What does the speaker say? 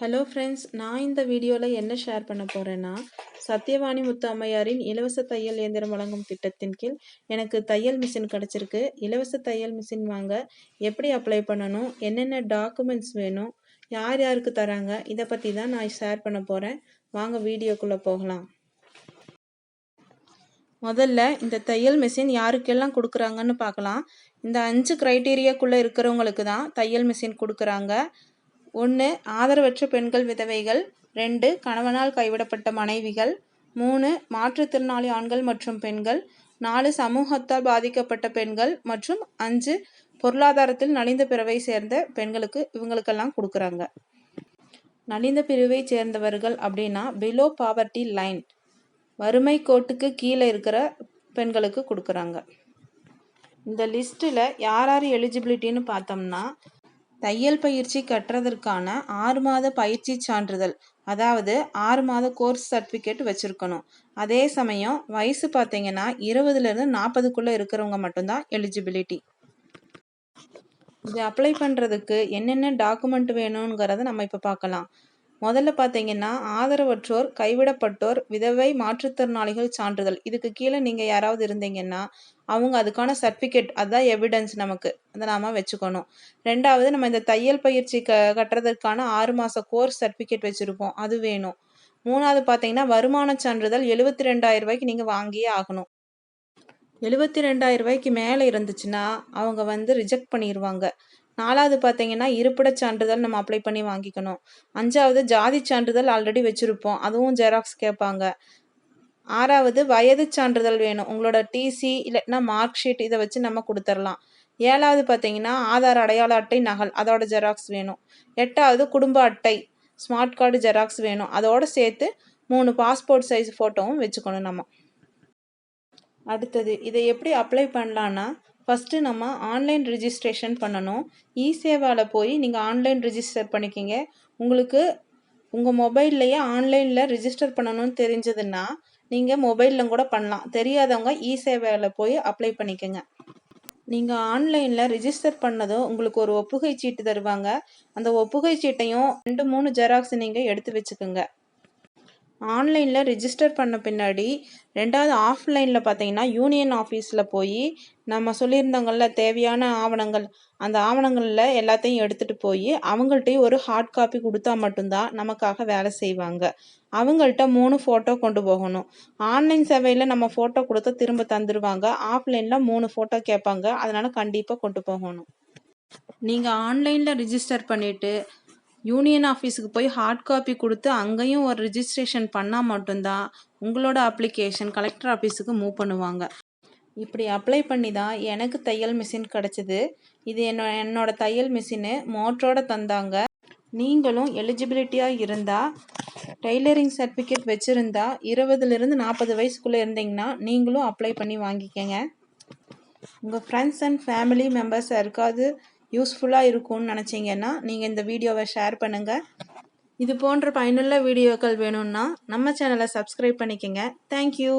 Hello friends நான் இந்த வீடியோவில் என்ன ஷேர் பண்ண போகிறேன்னா சத்யவாணி முத்து அம்மையாரின் இலவச தையல் இயந்திரம் வழங்கும் திட்டத்தின் கீழ் எனக்கு தையல் மிஷின் கிடச்சிருக்கு. இலவச தையல் மிஷின் வாங்க எப்படி அப்ளை பண்ணணும் என்னென்ன டாக்குமெண்ட்ஸ் வேணும் யார் யாருக்கு தராங்க இதை பற்றி தான் நான் ஷேர் பண்ண போகிறேன் வாங்க வீடியோக்குள்ளே போகலாம். முதல்ல இந்த தையல் மிஷின் யாருக்கெல்லாம் கொடுக்குறாங்கன்னு பார்க்கலாம். இந்த அஞ்சு க்ரைட்டீரியாக்குள்ளே இருக்கிறவங்களுக்கு தான் தையல் மிஷின் கொடுக்குறாங்க. ஒன்று ஆதரவற்ற பெண்கள் விதவைகள். ரெண்டு கணவனால் கைவிடப்பட்ட மனைவிகள். மூணு மாற்றுத்திறனாளி ஆண்கள் மற்றும் பெண்கள். நாலு சமூகத்தால் பாதிக்கப்பட்ட பெண்கள் மற்றும் அஞ்சு பொருளாதாரத்தில் நலிந்த பிறவை சேர்ந்த பெண்களுக்கு இவங்களுக்கெல்லாம் கொடுக்குறாங்க. நலிந்த பிரிவை சேர்ந்தவர்கள் அப்படின்னா பிலோ பாவர்ட்டி லைன் வறுமை கோட்டுக்கு கீழே இருக்கிற பெண்களுக்கு கொடுக்குறாங்க. இந்த லிஸ்ட்டில் யார் யார் எலிஜிபிலிட்டின்னு பார்த்தோம்னா தையல் பயிற்சி கற்றதற்கான ஆறு மாத பயிற்சி சான்றிதழ் அதாவது ஆறு மாத கோர்ஸ் சர்டிஃபிகேட் வச்சுருக்கணும். அதே சமயம் வயசு பார்த்தீங்கன்னா இருபதுலேருந்து நாற்பதுக்குள்ளே இருக்கிறவங்க மட்டும்தான் எலிஜிபிலிட்டி இது அப்ளை பண்ணுறதுக்கு என்னென்ன டாக்குமெண்ட் வேணுங்கிறத நம்ம இப்போ பார்க்கலாம். முதல்ல பார்த்தீங்கன்னா ஆதரவற்றோர் கைவிடப்பட்டோர் விதவை மாற்றுத்திறனாளிகள் சான்றிதழ். இதுக்கு கீழே நீங்கள் யாராவது இருந்தீங்கன்னா அவங்க அதுக்கான சர்டிஃபிகேட் அதுதான் எவிடன்ஸ் நமக்கு. அதை நாம் வச்சுக்கணும். ரெண்டாவது நம்ம இந்த தையல் பயிற்சி க கட்டுறதுக்கான ஆறு மாத கோர்ஸ் சர்டிஃபிகேட் வச்சுருப்போம். அது வேணும். மூணாவது பார்த்தீங்கன்னா வருமான சான்றிதழ் எழுபத்தி ரெண்டாயிரம் ரூபாய்க்கு நீங்கள் வாங்கியே ஆகணும். எழுபத்தி ரெண்டாயிரம் ரூபாய்க்கு மேலே இருந்துச்சுன்னா அவங்க வந்து ரிஜெக்ட் பண்ணிடுவாங்க நாலாவது பார்த்தீங்கன்னா இருப்பிடச் சான்றிதழ் நம்ம அப்ளை பண்ணி வாங்கிக்கணும். அஞ்சாவது ஜாதி சான்றிதழ் ஆல்ரெடி வச்சுருப்போம். அதுவும் ஜெராக்ஸ் கேட்பாங்க. ஆறாவது வயது சான்றிதழ் வேணும். உங்களோட டிசி இல்லைன்னா மார்க் ஷீட் இதை வச்சு நம்ம கொடுத்துர்லாம். ஏழாவது பார்த்தீங்கன்னா ஆதார் அடையாள அட்டை நகல் அதோட ஜெராக்ஸ் வேணும். எட்டாவது குடும்ப அட்டை ஸ்மார்ட் கார்டு ஜெராக்ஸ் வேணும். அதோடு சேர்த்து மூணு பாஸ்போர்ட் சைஸ் ஃபோட்டோவும் வச்சுக்கணும் நம்ம. அடுத்தது இதை எப்படி அப்ளை பண்ணலான்னா ஃபஸ்ட்டு நம்ம ஆன்லைன் ரிஜிஸ்ட்ரேஷன் பண்ணணும். இ சேவாவில் போய் நீங்கள் ஆன்லைன் ரிஜிஸ்டர் பண்ணிக்கிங்க. உங்களுக்கு உங்கள் மொபைல்லையே ஆன்லைனில் ரிஜிஸ்டர் பண்ணணும்னு தெரிஞ்சதுன்னா நீங்கள் மொபைலில் கூட பண்ணலாம். தெரியாதவங்க இ சேவையில் போய் அப்ளை பண்ணிக்கோங்க. நீங்கள் ஆன்லைனில் ரிஜிஸ்டர் பண்ணதும் உங்களுக்கு ஒரு ஒப்புகை சீட்டு தருவாங்க. அந்த ஒப்புகை சீட்டையும் ரெண்டு மூணு ஜெராக்ஸ் நீங்கள் எடுத்து வச்சுக்கோங்க. ஆன்லைனில் ரிஜிஸ்டர் பண்ண பின்னாடி ரெண்டாவது ஆஃப்லைனில் பார்த்தீங்கன்னா யூனியன் ஆஃபீஸில் போய் நம்ம சொல்லியிருந்தாங்கள்ல தேவையான ஆவணங்கள் அந்த ஆவணங்களில் எல்லாத்தையும் எடுத்துகிட்டு போய் அவங்கள்ட்டையும் ஒரு ஹார்ட் காப்பி கொடுத்தா மட்டும்தான் நமக்காக வேலை செய்வாங்க. அவங்கள்ட்ட மூணு ஃபோட்டோ கொண்டு போகணும். ஆன்லைன் சேவையில் நம்ம ஃபோட்டோ கொடுத்தா திரும்ப தந்துடுவாங்க ஆஃப்லைனில் மூணு ஃபோட்டோ கேட்பாங்க. அதனால் கண்டிப்பாக கொண்டு போகணும். நீங்கள் ஆன்லைனில் ரிஜிஸ்டர் பண்ணிவிட்டு யூனியன் ஆஃபீஸுக்கு போய் ஹார்ட் காப்பி கொடுத்து அங்கேயும் ஒரு ரிஜிஸ்ட்ரேஷன் பண்ணால் மட்டும்தான் உங்களோட அப்ளிகேஷன் கலெக்டர் ஆஃபீஸுக்கு மூவ் பண்ணுவாங்க. இப்படி அப்ளை பண்ணி தான் எனக்கு தையல் மிஷின் கிடச்சிது. இது என்னோ என்னோட தையல் மிஷினு மோட்டரோட தந்தாங்க. நீங்களும் எலிஜிபிலிட்டியாக இருந்தால் டெய்லரிங் சர்டிஃபிகேட் வச்சுருந்தா இருபதுலேருந்து நாற்பது வயசுக்குள்ளே இருந்தீங்கன்னா நீங்களும் அப்ளை பண்ணி வாங்கிக்கங்க. உங்கள் ஃப்ரெண்ட்ஸ் அண்ட் ஃபேமிலி மெம்பர்ஸ் யாருக்காவது யூஸ்ஃபுல்லாக இருக்கும்னு நினச்சிங்கன்னா நீங்கள் இந்த வீடியோவை ஷேர் பண்ணுங்கள் இது போன்ற பயனுள்ள வீடியோக்கள் வேணும்னா நம்ம சேனலை சப்ஸ்கிரைப் பண்ணிக்கோங்க. தேங்க்யூ